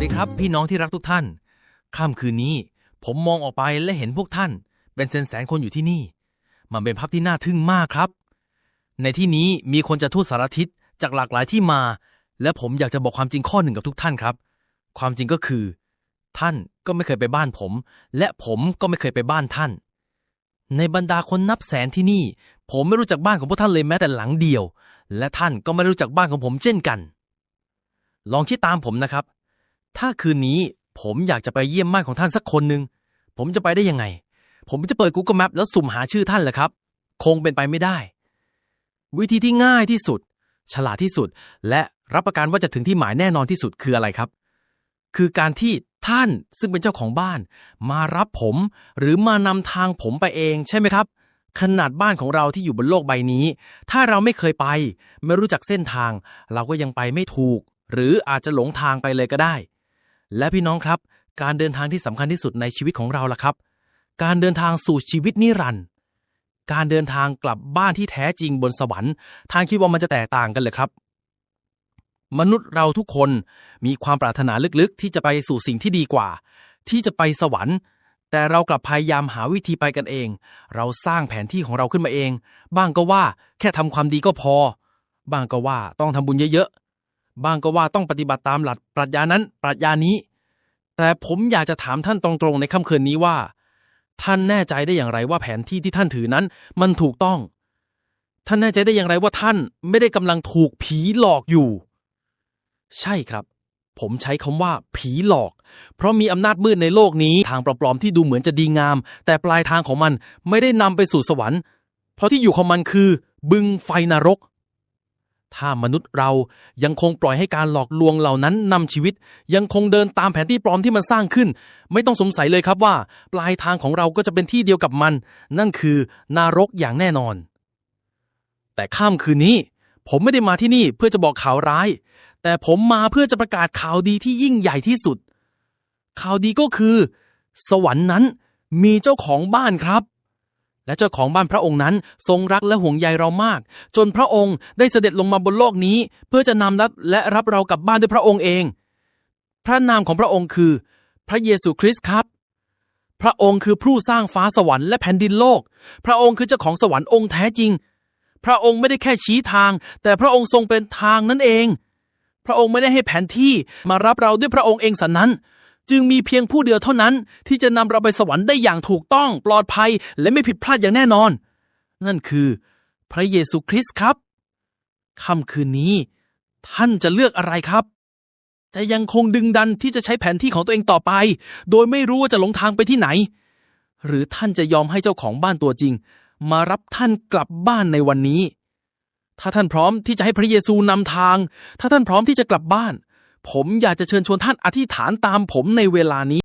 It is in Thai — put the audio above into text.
วัสดีครับ พี่น้องที่รักทุกท่าน ค่ำคืนนี้ ผมมองออกไปและเห็นพวกท่าน เป็นแสนแสนๆคนอยู่ที่นี่ มันเป็นภาพที่น่าทึ่งมากครับ ในที่นี้มีคนจะทูตสารทิศจากหลากหลายที่มา และผมอยากจะบอกความจริงข้อหนึ่งกับทุกท่านครับ ความจริงก็คือ ท่านก็ไม่เคยไปบ้านผม และผมก็ไม่เคยไปบ้านท่าน ในบรรดาคนนับแสนที่นี่ ผมไม่รู้จักบ้านของพวกท่านเลยแม้แต่หลังเดียว และท่านก็ไม่รู้จักบ้านของผมเช่นกัน ลองคิดตามผมนะครับ ถ้าคืนนี้ผมอยากจะไปเยี่ยมบ้านของท่านสักคนหนึ่งผมจะไปได้ยังไง ผมจะเปิด Google Map แล้วสุ่มหาชื่อท่านเหรอครับ คงเป็นไปไม่ได้ วิธีที่ง่ายที่สุด ฉลาดที่สุด และรับประกันว่าจะถึงที่หมายแน่นอนที่สุดคืออะไรครับ คือการที่ท่านซึ่งเป็นเจ้าของบ้าน มารับผมหรือมานำทางผมไปเองใช่ไหมครับ ขนาดบ้านของเราที่อยู่บนโลกใบนี้ ถ้าเราไม่เคยไป ไม่รู้จักเส้นทาง เราก็ยังไปไม่ถูก หรืออาจจะหลงทางไปเลยก็ได้ และพี่น้องครับ การเดินทางที่สำคัญที่สุดในชีวิตของเราล่ะครับ การเดินทางสู่ชีวิตนิรันดร์การเดินทางกลับบ้านที่แท้จริงบนสวรรค์ท่างคิดว่ามันจะแตกต่างกันเลยครับ มนุษย์เราทุกคนมีความปรารถนาลึกๆ ที่จะไปสู่สิ่งที่ดีกว่า ที่จะไปสวรรค์ แต่เรากลับพยายามหาวิธีไปกันเอง เราสร้างแผนที่ของเราขึ้นมาเอง บ้างก็ว่าแค่ทำความดีก็พอ บ้างก็ว่าต้องทำบุญเยอะๆ บางก็ว่าต้องปฏิบัติตามหลักปรัชญานั้นปรัชญานี้ แต่ผมอยากจะถามท่านตรงๆในค่ำคืนนี้ว่า ท่านแน่ใจได้อย่างไรว่าแผนที่ที่ท่านถือนั้น มันถูกต้อง ท่านแน่ใจได้อย่างไรว่าท่านไม่ได้กำลังถูกผีหลอกอยู่ ใช่ครับ ผมใช้คำว่า ผีหลอก เพราะมีอำนาจมืดในโลกนี้ทางปลอมๆที่ดูเหมือนจะดีงาม แต่ปลายทางของมันไม่ได้นำไปสู่สวรรค์ เพราะที่อยู่ของมันคือ บึงไฟนรก ถ้ามนุษย์เรายังคงปล่อยให้การหลอกลวงเหล่านั้นนำชีวิต ยังคงเดินตามแผนที่ปลอมที่มันสร้างขึ้น ไม่ต้องสงสัยเลยครับว่า ปลายทางของเราก็จะเป็นที่เดียวกับมัน นั่นคือนารกอย่างแน่นอน แต่ข้ามคืนนี้ ผมไม่ได้มาที่นี่เพื่อจะบอกข่าวร้าย แต่ผมมาเพื่อจะประกาศข่าวดีที่ยิ่งใหญ่ที่สุด ข่าวดีก็คือ สวรรค์นั้นมีเจ้าของบ้านครับ และเจ้าของบ้านพระองค์นั้นทรงรักและห่วงใยเรามาก จนพระองค์ได้เสด็จลงมาบนโลกนี้ เพื่อจะนำรับและรับเรากลับบ้านด้วยพระองค์เอง พระนามของพระองค์คือ พระเยซูคริสต์ครับ พระองค์คือผู้สร้างฟ้าสวรรค์และแผ่นดินโลก พระองค์คือเจ้าของสวรรค์องค์แท้จริง พระองค์ไม่ได้แค่ชี้ทาง แต่พระองค์ทรงเป็นทางนั่นเอง พระองค์ไม่ได้ให้แผนที่มารับเราด้วยพระองค์เองสันนั้น จึงมีเพียงผู้เดียวเท่านั้น ที่จะนำเราไปสวรรค์ได้อย่างถูกต้องปลอดภัยและไม่ผิดพลาดอย่างแน่นอน นั่นคือ พระเยซูคริสต์ครับค่ำคืนนี้ ท่านจะเลือกอะไรครับ จะยังคงดึงดันที่จะใช้แผนที่ของตัวเองต่อไป โดยไม่รู้ว่าจะหลงทางไปที่ไหน หรือท่านจะยอมให้เจ้าของบ้านตัวจริง มารับท่านกลับบ้านในวันนี้ ถ้าท่านพร้อมที่จะให้พระเยซูนำทาง ถ้าท่านพร้อมที่จะกลับบ้าน ผมอยากจะเชิญชวนท่านอธิษฐานตามผมในเวลานี้